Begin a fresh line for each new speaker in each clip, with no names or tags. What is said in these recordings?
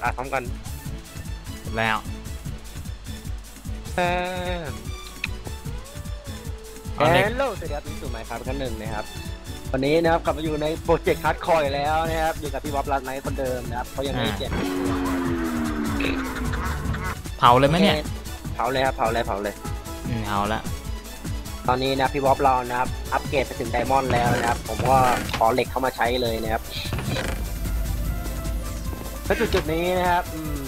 กดอัดพร้อมกัน
แล้ว
เออ
เอาเน็ก
เฮลโลสวัสดีครับนี่สู่ไมค์ครับขั้นหนึ่งนะครับ วันนี้นะครับกลับมาอยู่ในโปรเจกต์คัดคอยแล้วนะครับ อยู่กับพี่บ๊อบรัตไนท์คนเดิมนะครับเขายังไม่เปลี่ยน
เผาเลยไหมเนี่ย
เผาเลยครับเผาเลยเผาเลย
อืมเอาละ
ตอนนี้นะพี่บ๊อบเรานะครับ อัปเกรดไปถึงไดมอนด์แล้วนะครับ ผมก็ขอเหล็กเข้ามาใช้เลยนะครับ แล้วจุดๆนี้นะครับอืม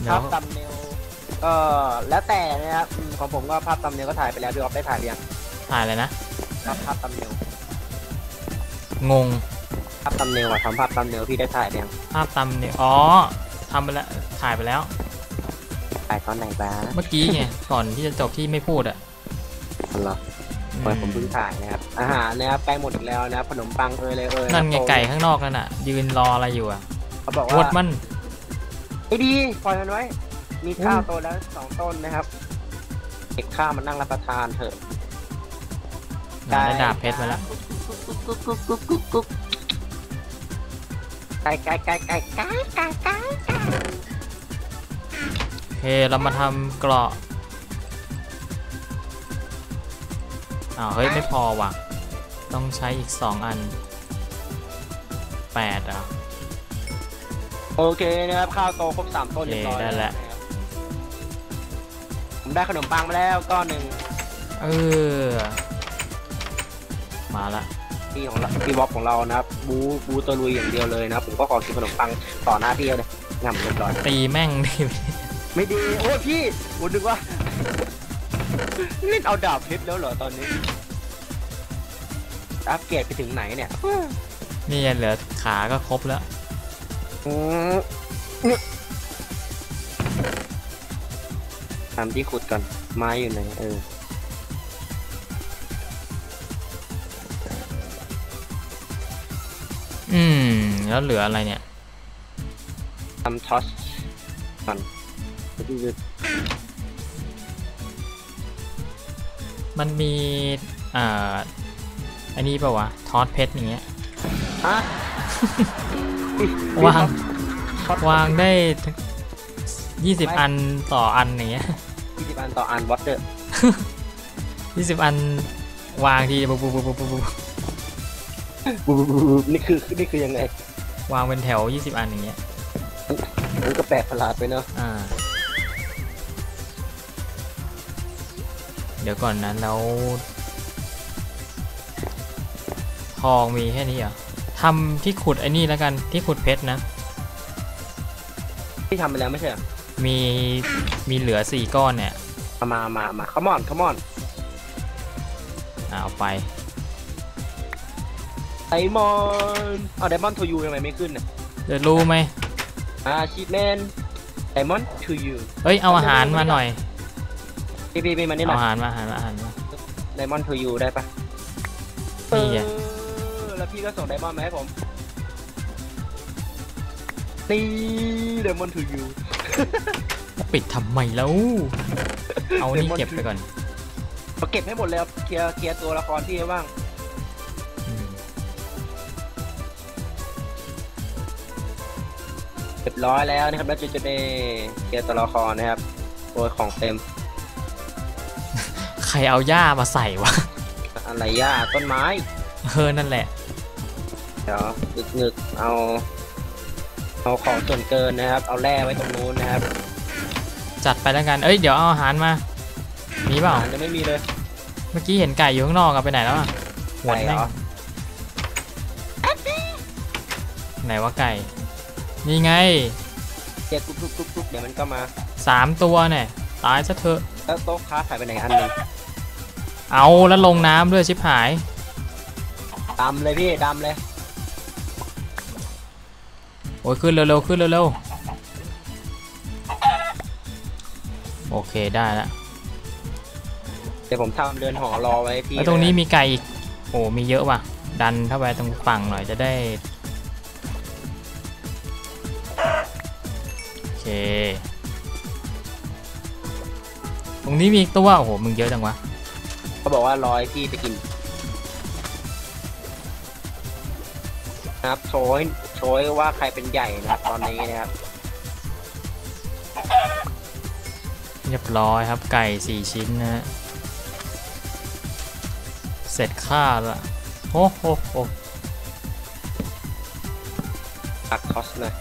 เดี๋ย
ภาวพตัมเนลก็แล้วแต่นะครับอืมของผมก็ภาพตัมเนลก็ถ่ายไปแล้วพี่บ๊อบได้ถ่ายหรือยัง
ถ่ายเลยนะ
ภาพภาพตัมเนล
งง
ภาพตัมเนลอะทำภาพตัมเนลพี่ได้ถ่ายหรือยัง
ภาพตำเนี่ยอ๋อทำไปแล้วถ่ายไปแล้ว
ถ่ายตอนไหนบ้าง
เมื่อกี้ไง ก่อนที่จะจบที่ไม่พูดอะ
เหรอ
อืม
เมื่อผมเพิ่งถ่ายนะครับอาหารนะครับใกล้หมดอีกแล้วนะครับขนมปังเอยเลยเอย
นั่นไง
โต
ไก่ข้างนอกนั่นน่ะ ยืนรออะไรอยู่อะ
เขาบอก
วด
ว่า
มัน
ไอ้ดีปล่อยมันไว้ มีข้าวโตแล้วสองต้นนะครับเก็บข้าวมันนั่งรับประทานเถอะ
ได้ดาบเพชรมาแล้ว
ไก่ไก่ไก่ไก่ไก่ไก่ไก่
โอเคเรามาทำเกราะอ้าวเฮ้ยไม่พอว่ะ ต้องใช้อีก2อัน8อะ
โอเคนะครับข้าวโตครบสามต้นเรียบร้อย
โอเคได้แล้ว
นะครับผมได้ขนมปังมาแล้วก้อนหนึ่ง
เออ มาละ
ที่ของเราที่วอปของเรานะครับบูบูตัวลุยอย่างเดียวเลยนะครับผมก็ขอกินขนมปังต่อหน้าพี่เลยง่ำเรียบร้อย
ตีแม่งดิ
ไม่ดีโอ้ยพี่ผมนึกว่า เล่นเอาดาบเพชรแล้วเหรอตอนนี้อัปเกรดไปถึงไหนเนี่ย
นี่เหลือขาก็ครบแล้ว
อืมทำที่ขุดก่อน ไม้อยู่ไหนเออ
อืม แล้วเหลืออะไรเนี่ย
ทำทอสก่อน
มันมี อ่า อันนี้ป่าวะ ทอสเพชรอย่างเงี้ย
ฮะ
วาง
ทอส
วางได้ยี่สิบอันต่ออันอย่างเงี้ย
ยี่สิบอันต่ออันวอเตอร์
ยี่สิบอันวางทีปุ๊บปุ๊บปุ๊บปุ๊บปุ๊บ
นี่คือนี่คือยังไง
วางเป็นแถวยี่สิบอันอย่างเงี้ย
มันก็แปลกประหลาดไปเนาะ
อ่า เดี๋ยวก่อนนะแล้วทองมีแค่นี้เหรอ ทำที่ขุดไอ้นี่แล้วกันที่ขุดเพชรนะ
ที่ทำไปแล้วไม่ใช่เหรอ
มีมีเหลือสี่ก้อนเนี่ย
เอามามามา come on come on
อ่าเอาไป
ไดมอนด์เอาไดมอนด์ทูยูทำไมไม่ขึ้นอะ
เดี๋ยวรู้ไหม
อ่าชีพแมนไดมอนด์ทูยู
เฮ้ยเอาอาหารมาหน่อย
พี่พี่พี่มานี่ห
เอา
น่อย
อาหารมาอาหารมาอาหารมา
ไดมอนด์ทูยูได้ปะ
นี่ไง
เออ แล้วพี่ก็ส่งไดมอนด์มาให้ผมนี่ไดมอนด์ทูยู
ปิดทำไมแล้ว เอานี่เก็บไปก่อน
มาเก็บให้หมดเลยครับเคลียร์เคลียร์ตัวละครที่ให้ว่าง
อืม
เรียบร้อยแล้วนะครับแล้วจะจะได้เคลียร์ตัวละครนะครับโอ้ยของเต็ม
ใครเอาหญ้ามาใส่วะ
อะไรย่าต้นไม้
เออนั่นแหละ
เดี๋ยวงึกงึกๆเอาเอาของส่วนเกินนะครับ เอาแร่ไว้ตรงนู้นนะครับ
จัดไปแล้วกัน เอ้ย เดี๋ยวเอาอาหารมา มีเปล่า
อาหารจะไม่มีเลย
เมื่อกี้เห็นไก่อยู่ข้างนอกอะไปไหนแล้วอะหวด
ไก่เหร
แม่ง
อ
ไหนว่าไก่ นี่ไง
เจ๊กรุ๊บกรุ๊บกรุ๊บกรุ๊บเดี๋ยวมันก็มา
สามตัวเนี่ย ตายซะเถอะ
แล้วโต๊ะค้าขายไปไหนอันหนึ่ง
เอาแล้วลงน้ำด้วยชิบหาย
ดำเลยพี่ดำเลย
โอ้ยขึ้นเร็วๆขึ้นเร็วๆโอเคได้แล้ว
เดี๋ยวผมทำเรือนหอรอไว้ให้พี่
แล้วตรงนี้มีไก่อีกโอ้มีเยอะว่ะ ดันเข้าไปตรงฝั่งหน่อยจะได้โอเคตรงนี้มีอีกตัวโอ้โหมึงเยอะจังวะ
เขาบอกว่ารอให้พี่ไปกินนะครับโชย โชยว่าใครเป็นใหญ่นะครับตอนนี้นะครับ
เรียบร้อยครับไก่สี่ชิ้นนะฮะเสร็จค่าละโอ้โหโห
ตักคอสหน่อย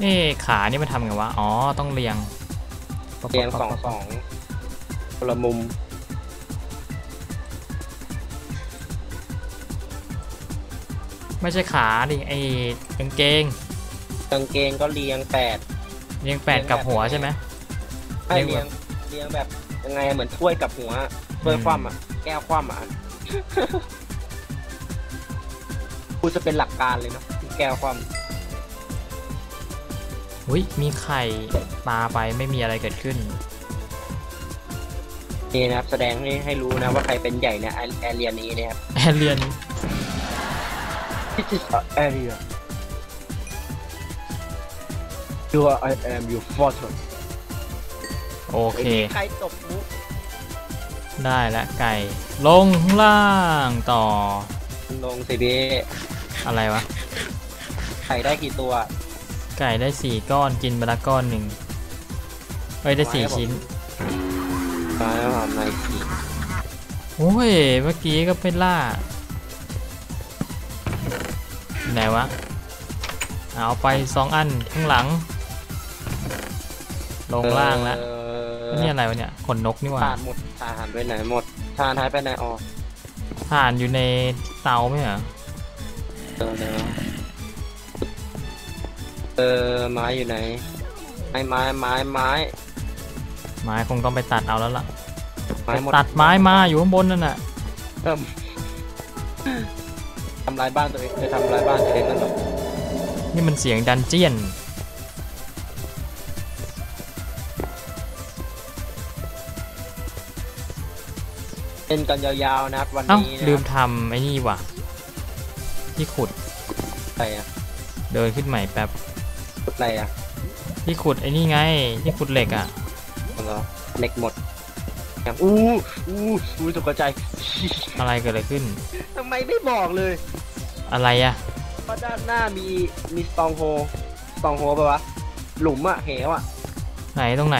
เอ๊ะขานี่มันทำไงวะ อ๋อ ต้องเรียง
เรียงสองสองคนละมุม
ไม่ใช่ขาดิไอ้กางเกง
กางเกงก็เรียงแปด
เรียงแปดกับหัวใช่ไหม
ให้
เรียง
เรียงแบบยังไงเหมือนถ้วยกับหัวถ้วยคว่ำอะ แก้วคว่ำอะกูจะเป็นหลักการเลยเนาะแก้วคว่ำ
อุ้ยมีไข่ปลาไปไม่มีอะไรเกิดขึ้นำ
นี่นะครับ แสดงให้ให้รู้นะว่าใครเป็นใหญ่ในแอเรียนี้นะครับ
แอเรียน
This is our area You are I am your father
โอเค
ใครตบมุก
ได้แล้วไก่ ลงข้างล่างต่อ
ลงสิพี่
อะไรวะ
ไข่ได้กี่ตัว
ไก่ได้สี่ก้อนกินไปละก้อนหนึ่งเอ้ยได้สี่
ไว้ครับผม
ชิ้น
มาแล้วทำไมสี่
โอ้ยเมื่อกี้ก็ไปล่าไหนวะเอาไปสองอันข้างหลัง ลงล่างแล้ว
เออ
นี่อะไรวะเนี่ยขนนกนี่หว่า
ทานหมดทานไปไหนหมดทานหายไปไหนอ๋อ
ถ่านอยู่ในเตาไหมเหรอ
เออเดี๋ยว เออไม้อยู่ไหนไม้ไม้ไม้ไม้
ไม้คงต้องไปตัดเอาแล้วล่ะ
ไม้หมด
ตัดไม้มาอยู่ข้างบนนั่นน่ะ
เอิ่มทำลายบ้านตัวเองไปทำลายบ้านตัวเองกันหรอ
นี่มันเสียงดันเจียน
เล่นกันยาวๆนะครับวัน
เอ้า
นี้นะ
ลืมทำไอ้นี่ว่ะที่ขุด
อะไรอะ
เดินขึ้นใหม่แป๊บ
พูดอะไรอะ
ที่ขุดไอ้นี่ไง ที่ขุดเหล็กอะ
มันก็เหล็กหมดอย่างอู้อู้อู้ตกใจ
อะไรเกิดอะไรขึ้น
ทำไมไม่บอกเลย
อะไรอะ
ว่าด้านหน้ามีมีสตองโฮสตองโฮปะวะหลุมอะเหวอะ
ไหนตรงไหน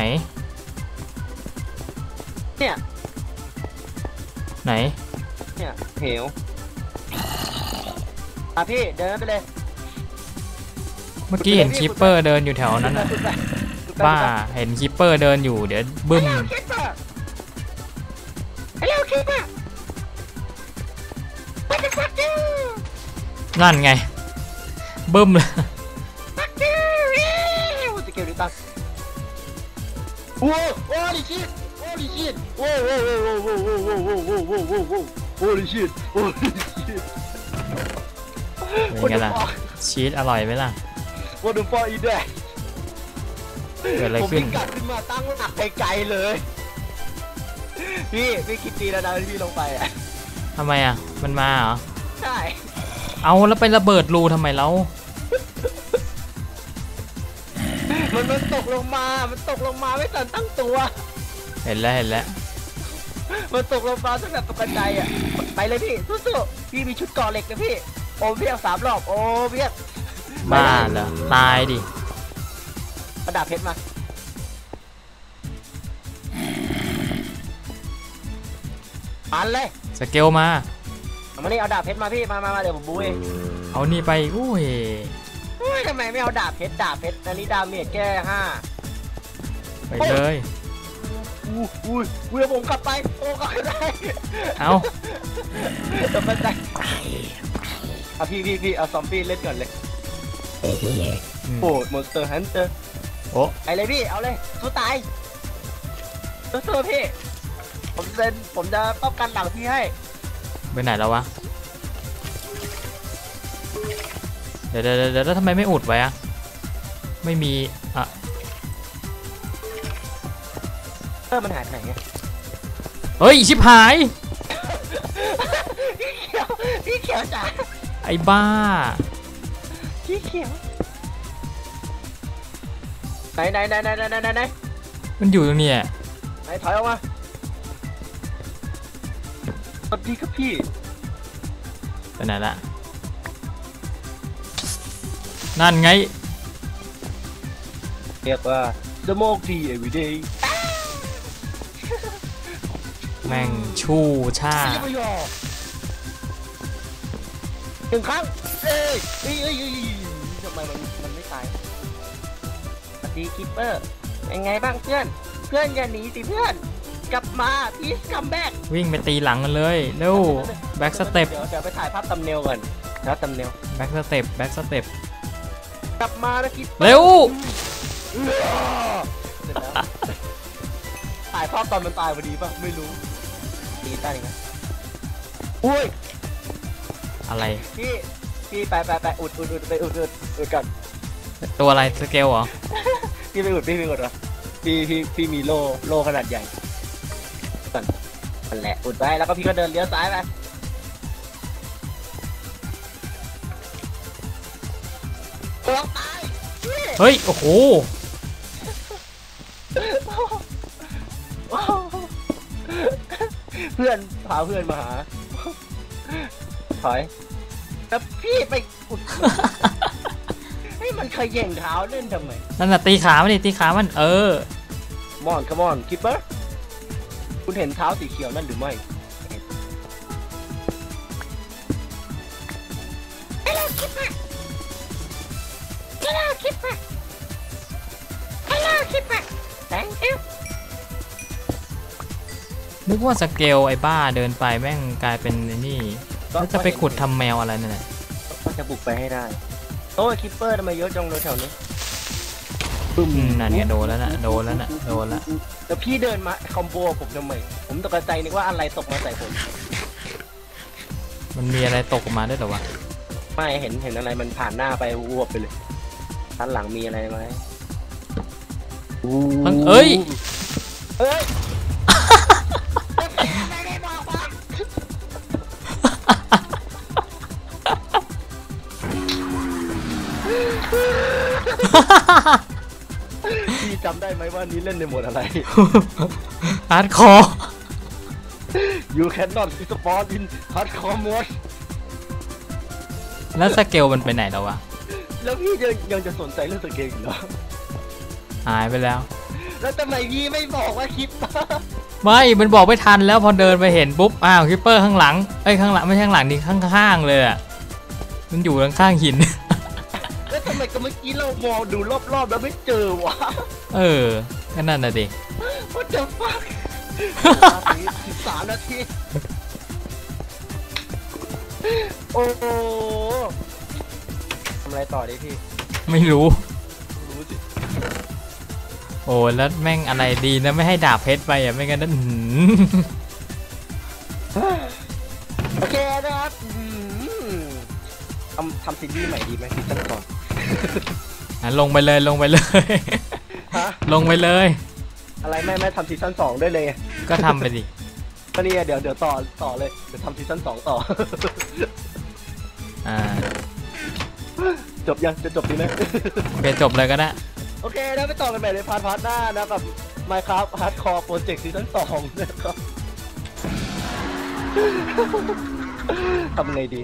เนี่ย
ไหน
เนี่ยเหวอะพี่เดินไปเลย
เมื่อกี้เห็นคิปเปอร์เดินอยู่แถวนั้นน่ะ
สุดไปสุดไป
บ้าเห็นคิปเปอร์เดินอยู่เดี๋ยวบึ้ม
เร็วคิปเปอร์เร็วคิปเปอร์ What the fuck you
นั่นไง บึ้มเลย
fuck you สเกลดิตัสโว้โอ้ดิชิตโอ้ดิชิตโว้โว้โว้โว้โว้โว้โว้โว้โว้โว้โว้โว้โอ้ดิชิตโอ้ดิชิต
เป็นไงล่ะชีสอร่อยไหมล่ะ
What the fuck is that
เกิดอะไร
ผม
ขึ้น
พิกัดขึ้นมาตั้งหลักไกลๆเลย พี่พี่คิดดีแล้วนะที่พี่ลงไปอะ
ทำไมอะ มันมาเหรอ
ใช่
เอาแล้วไประเบิดรูทำไมแล้ว
มันมันตกลงมา มันตกลงมาไม่ทันตั้งตัว
เห็นแล้วเห็นแล้ว
มันตกลงมาตั้งแต่ตกกระจายอะ ไปเลยพี่สู้ๆพี่มีชุดเก่อเหล็กนะพี่ โอมเพียงสามรอบ โอมเพียง
บ้าเหรอตายดิ
กระดาษเพชรมาปันเลย
สเกลมา
เอามานี่เอาดาบเพชรมาพี่มามามาเดี๋ยวผมบูเอง
เอานี่ไปอุ้ย
เฮ้ยทำไมไม่เอาดาบเพชรดาบเพชรอันนี้ดาเมจแค่ห้า
ไปเลย
อู้อู้อู้เดี๋ยวผมกลับไปโอ้ก็ได้
เอา
ตกใจเอาพี่พี่พี่เอาซอมบี้เล่นก่อนเลย
อืม
โอ้มอนสเตอร์ฮันเตอร์
โอ้
ไปเลยพี่ เอาเลยสู้ตายสู้ๆพี่ ผมเซนผมจะป้องกันหลังพี่ให้
ไปไหนแล้ววะ เดี๋ยวเดี๋ยวเดี๋ยวแล้วทำไมไม่อุดไว้อะไม่มีอะ
เออมันหายไปไหนอะ
เฮ้ย ชิบหาย
พี่เขียวพี่เขียวจ๋า
ไอ้บ้าี
เขียวไหนไหนไหนไหนไหนไหนไหน
มันอยู่ตรงนี้อะ
ไหนถอยออกมาสวัสดีครับพี่
ไปไหนละนั่นไง
เรียกว่าสโมกดี everyday
แม่งชู่ชา
See หนึ่งครั้ง เอ้ยเอ้ยเอ้ยเอ้ยทำไมมันมันไม่ตายสวัสดีคิปเปอร์เป็นไงบ้างเพื่อน เพื่อนอย่าหนีสิเพื่อน กลับมาพีสคัมแบ็ก
วิ่งไปตีหลังกันเลยเร็วแบ็กสเต็ป
เดี๋ยวเดี๋ยวไปถ่ายภาพตำเนลก่อนนะตำเนล
แบ็กสเต็ปแบ็กสเต็ป
กลับมานะคิป
เร็ว
เสร็จแล้วถ่ายภาพตอนมันตายพอดีป่ะ ไม่รู้ดีตายยังไงอุ้ย
อะไร
พี่พี่ไปไปไปอุดอุดอุดไปอุดอุดอุดก่อน
ตัวอะไรสเกลเหรอ
พี่ไปอุดพี่ไปอุดเหรอพี่พี่พี่มีโล่โล่ขนาดใหญ่ก่อนนั่นแหละอุดไว้แล้วก็พี่ก็เดินเลี้ยวซ้ายไปตัวตายพี่
เฮ้ย โอ้โห
เพื่อนพาเพื่อนมาหา ถอยแต่พี่ไปอุดให้มันขย่งเท้าเล่นทำไม
นั่นน่ะตีขามันดิตีขามัน เออ
มอน come on คิปเปอร์คุณเห็นเท้าสีเขียวนั่นหรือไม่ Hello Kipper Hello Kipper Hello Kipper Thank you
นึกว่าสเกลไอ้บ้าเดินไปแม่งกลายเป็นไอ้นี่ แล้วจะไปขุดทำแมวอะไรนั่นน่ะ
ก็จะบุกไปให้ได้โอ้ยคิปเปอร์ทำไมเยอะจังเลยแถวนี้
อืมนั่นไงโดนแล้วน่ะโดนแล้วน่ะโดนแล้ว
แต่พี่เดินมาคอมโบผมทำไมผมตกใจนึกว่าอะไรตกมาใส่ผม
มันมีอะไรตกออกมาด้วยเหรอวะ
ไม่เห็นเห็นอะไรมันผ่านหน้าไปวบไปเลยด้านหลังมีอะไรไหม
เพิ่งเอ้ย
เอ้ย พี่จำได้ไหมว่านี้เล่นในโหมดอะไร
ฮาร์ดคอร์
You cannot spawn in hardcore mode
แล้วสเกลมันไปไหนแล้ววะ
แล้วพี่ยังยังจะสนใจเรื่องสเกลอีกเหรอ
หายไปแล้ว
แล้วทำไมพี่ไม่บอกว่าคิด
ไม่ มันบอกไม่ทันแล้วพอเดินไปเห็นปุ๊บ อ้าวคิปเปอร์ข้างหลัง เอ้ยข้างหลังไม่ใช่ข้างหลังดิข้างๆเลยอะมันอยู่ข้างๆหิน
แล้วทำไมก็เมื่อกี้เรามองดูรอบๆแล้วไม่เจอวะ
เออก็นั่นน่ะดิ
What the fuck สิบสามนาทีโอ้โหทำอะไรต่อดีพี่
ไม่รู้
รู้สิ
โอ้แล้วแม่งอะไรดีนะไม่ให้ดาบเพชรไปอะไม่งั้นนั่นหืม
โอเคนะครับอืมทำทำซีรีส์ใหม่ดีไหมซีซั่นก่อน
อะลงไปเลยลงไปเลย
ฮะ
ลงไปเลย
อะไรไม่ไม่ทำซีซั่นสองได้เลย
ก็ทำไปดิ
ก็นี่ไงเดี๋ยวเดี๋ยวต่อต่อเลยเดี๋ยวทำซีซั่นสองต่อ
อ่า
จบยังจะจบดีไหม
โอเคจบเลยก็ได้
โอเคแล้วไปต่อกันใหม่ในพาร์ทพาร์ทหน้านะกับ Minecraft Hardcore Project ซีซั่นสองนะครับ ทำไงดี